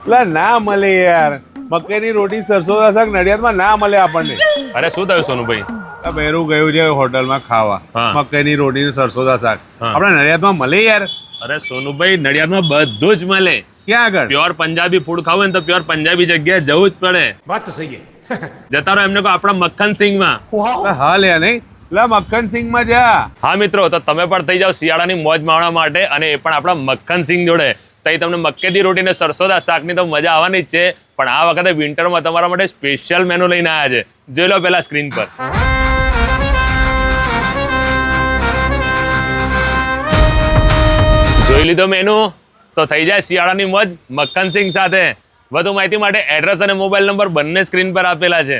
એટલે ના મળે યાર. મકઈની રોટી સરસો શાક નડિયાદમાં ના મળે આપણને. અરે શું થયું સોનુભાઈ? ભેરું ગયું છે હોટલમાં ખાવા. મકઈની રોટી ને સરસો શાક આપણે નડિયાદમાં મળે યાર. અરે સોનુભાઈ નડિયાદમાં બધું જ મળે. ક્યાં આગળ? પ્યોર પંજાબી ફૂડ ખાવું ને તો પ્યોર પંજાબી જગ્યાએ જવું જ પડે. વાત તો સહી જતા રહો એમને કહો આપણા મક્ખન સિંહમાં. હાલ યાર નહીં. લા મક્ખનસિંહમાં જા. હા મિત્રો તો તમે પણ થઈ જાઓ શિયાળાની મોજ માણવા માટે અને એ પણ આપણા મક્ખનસિંહ જોડે. તો એ તમને મક્કેથી રોટી ને સરસોદા શાકની તો મજા આવવાની જ છે. પણ આ વખતે વિન્ટરમાં તમારા માટે સ્પેશિયલ મેનુ લઈને આવ્યા છે. જોઈ લો પહેલા સ્ક્રીન પર. જોઈ લીધો મેનુ તો થઈ જાય શિયાળાની મોજ મક્ખન સિંગ સાથે. વધુ માહિતી માટે એડ્રેસ અને મોબાઈલ નંબર બંને સ્ક્રીન પર આપેલા છે.